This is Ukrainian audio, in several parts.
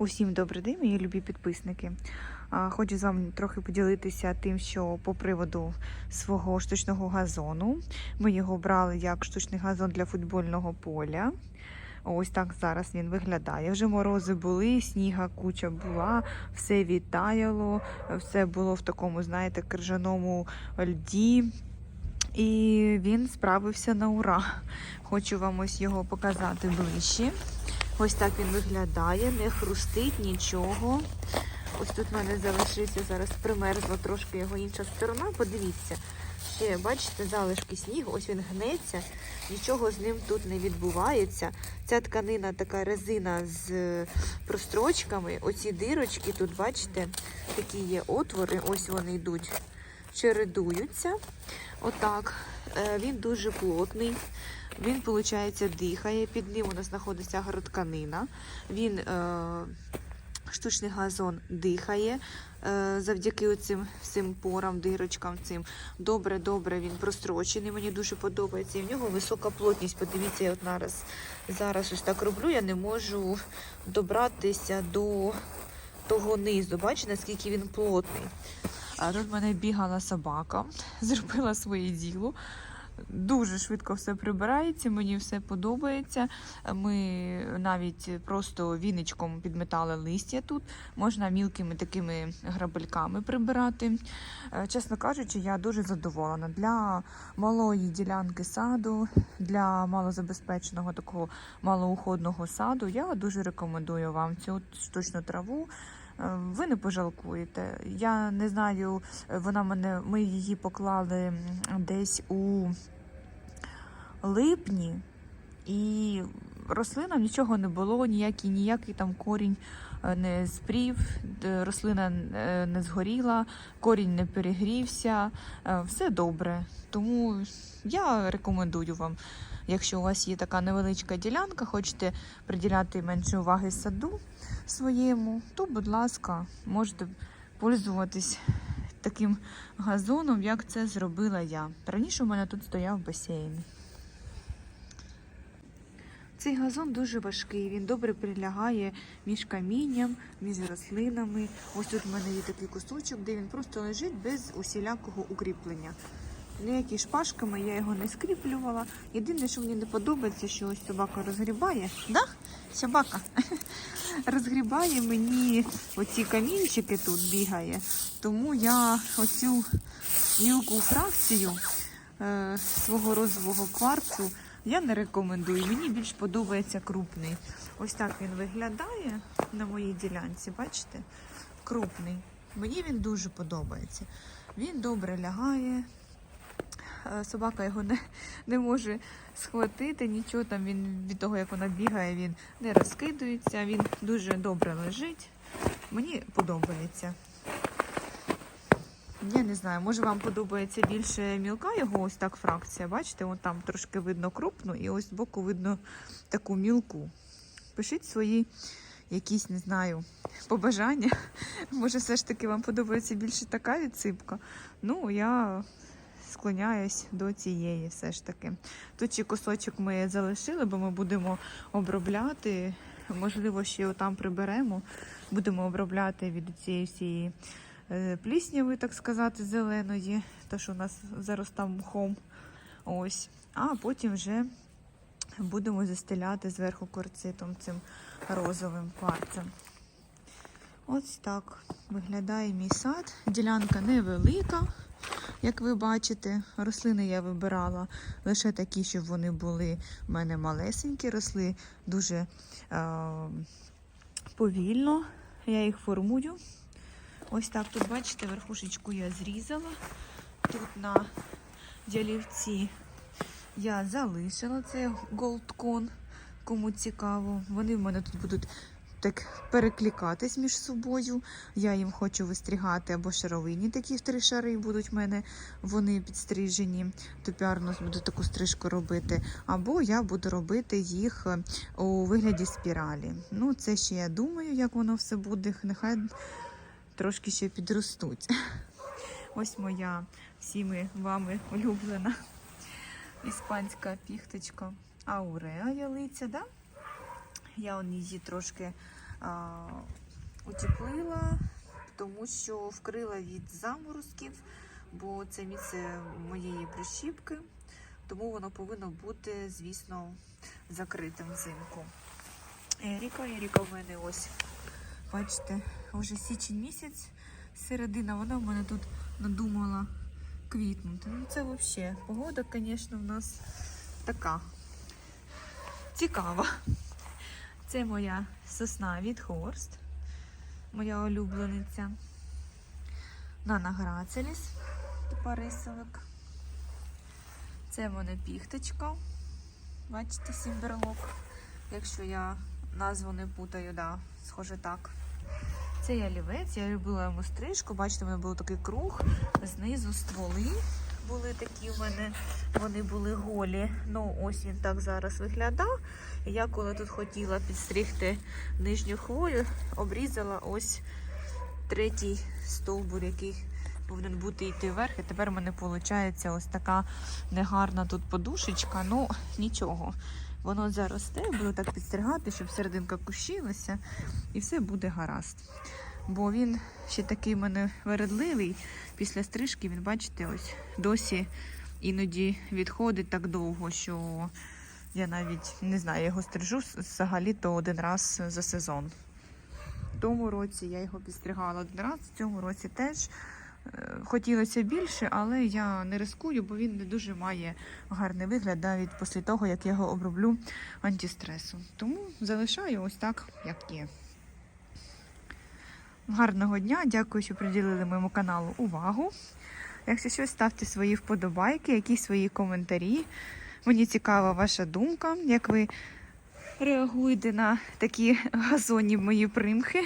Усім добрий день, мої любі підписники. Хочу з вами трохи поділитися тим, що по приводу свого штучного газону. Ми його брали як штучний газон для футбольного поля. Ось так зараз він виглядає. Вже морози були, сніга куча була, все відтаяло, все було в такому, знаєте, крижаному льді. І він справився на ура. Хочу вам ось його показати ближче. Ось так він виглядає, не хрустить нічого. Ось тут в мене залишився зараз примерзла трошки його інша сторона. Подивіться, ще бачите, залишки снігу, ось він гнеться, нічого з ним тут не відбувається. Ця тканина така резина з е, прострочками. Оці дирочки тут, бачите, такі є отвори, ось вони йдуть, чередуються. Отак. Е, Він дуже плотний. Він, виходить, дихає. Під ним у нас знаходиться агротканина. Він е, штучний газон дихає е, завдяки цим всім порам, дирочкам цим. Добре, добре, він прострочений. Мені дуже подобається. І в нього висока плотність. Подивіться, я от зараз зараз ось так роблю. Я не можу добратися до того низу. Бачите, наскільки він плотний. А тут мене бігала собака, зробила своє діло. Дуже швидко все прибирається, мені все подобається. Ми навіть просто віничком підметали листя тут. Можна мілкими такими грабельками прибирати. Е, Чесно кажучи, я дуже задоволена. Для малої ділянки саду, для малозабезпеченого такого малоуходного саду я дуже рекомендую вам цю штучну траву. Е, Ви не пожалкуєте. Я не знаю, вона мене. Ми її поклали десь у липні, і рослинам нічого не було, ніякий, ніякий там корінь е, не спрів, рослина е, не згоріла, корінь не перегрівся, е, все добре. Тому я рекомендую вам. Якщо у вас є така невеличка ділянка, хочете приділяти менше уваги саду своєму, то, будь ласка, можете пользуватись таким газоном, як це зробила я. Раніше у мене тут стояв басейн. Цей газон дуже важкий, він добре прилягає між камінням, між рослинами. Ось тут в мене є такий кусочок, де він просто лежить без усілякого укріплення. Ніякі шпажками я його не скріплювала. Єдине, що мені не подобається, що ось собака розгрібає. Да? Собака розгрібає мені оці камінчики тут бігає. Тому я оцю мілку фракцію е, свого розового кварцу я не рекомендую. Мені більш подобається крупний. Ось так він виглядає на моїй ділянці. Бачите? Крупний. Мені він дуже подобається. Він добре лягає. Е, Собака його не, не може схватити, нічого там він від того, як вона бігає, він не розкидується, він дуже добре лежить. Мені подобається. Я не знаю, може вам подобається більше мілка його ось так фракція. Бачите, от там трошки видно крупну і ось збоку видно таку мілку. Пишіть свої якісь, не знаю, побажання. Може, все ж таки вам подобається більше така відсипка. Ну, я склоняюсь до цієї все ж таки. Тут ще кусочок ми залишили, бо ми будемо обробляти. Можливо, ще там приберемо. Будемо обробляти від цієї всієї плісняви, так сказати, зеленої, та що у нас заростав мхом. Ось. А потім вже будемо застеляти зверху корцитом цим розовим кварцем. Ось так виглядає мій сад. Ділянка невелика, як ви бачите. Рослини я вибирала лише такі, щоб вони були в мене малесенькі, росли дуже е, повільно. Я їх формую. Ось так тут, бачите, верхушечку я зрізала. Тут на ділівці я залишила це голдкон, кому цікаво. Вони в мене тут будуть так перекликатись між собою. Я їм хочу вистрігати або шаровинні такі в три шари будуть в мене вони підстрижені. Топіарно буду таку стрижку робити. Або я буду робити їх е, у вигляді спіралі. Ну, це ще я думаю, як воно все буде. Нехай трошки ще підростуть. Ось моя всіми вами улюблена іспанська піхточка. Ауреа ялиця, да? Я он її трошки а, утеплила, тому що вкрила від заморозків, бо це місце моєї прищіпки, тому воно повинно бути, звісно, закритим взимку. Еріка, Еріка в мене ось, бачите, вже січень місяць, середина, вона в мене тут надумала квітнути. Ну це взагалі погода, звісно, в нас така цікава. Це моя сосна від Хорст, моя улюблениця. Нана Грацеліс, парисовик. Це в мене піхточка. Бачите, сімберлок. Якщо я назву не путаю, да, схоже так. Це ялівець, я любила йому стрижку. Бачите, в мене був такий круг, знизу стволи були такі в мене, вони були голі. Ну, ось він так зараз виглядав. Я коли тут хотіла підстригти нижню хвою, обрізала ось третій стовбур, який повинен бути йти вверх. І тепер в мене виходить ось така негарна тут подушечка. Ну, нічого. Воно заросте, буду так підстригати, щоб серединка кущилася, і все буде гаразд. Бо він ще такий в мене вередливий. Після стрижки він, бачите, ось досі іноді відходить так довго, що я навіть не знаю, його стрижу взагалі-то один раз за сезон. В тому році я його підстригала один раз, в цьому році теж. Хотілося більше, але я не рискую, бо він не дуже має гарний вигляд навіть після того, як я його оброблю антистресом. Тому залишаю ось так, як є. Гарного дня, дякую, що приділили моєму каналу увагу. Якщо щось, ставте свої вподобайки, якісь свої коментарі. Мені цікава ваша думка, як ви реагуєте на такі газонні мої примхи.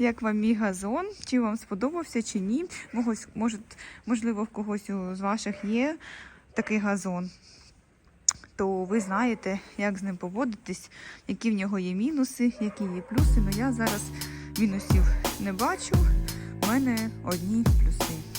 Як вам мій газон? Чи вам сподобався, чи ні? Можливо, в когось з ваших є такий газон. То ви знаєте, як з ним поводитись, які в нього є мінуси, які є плюси. Ну я зараз мінусів не бачу. У мене одні плюси.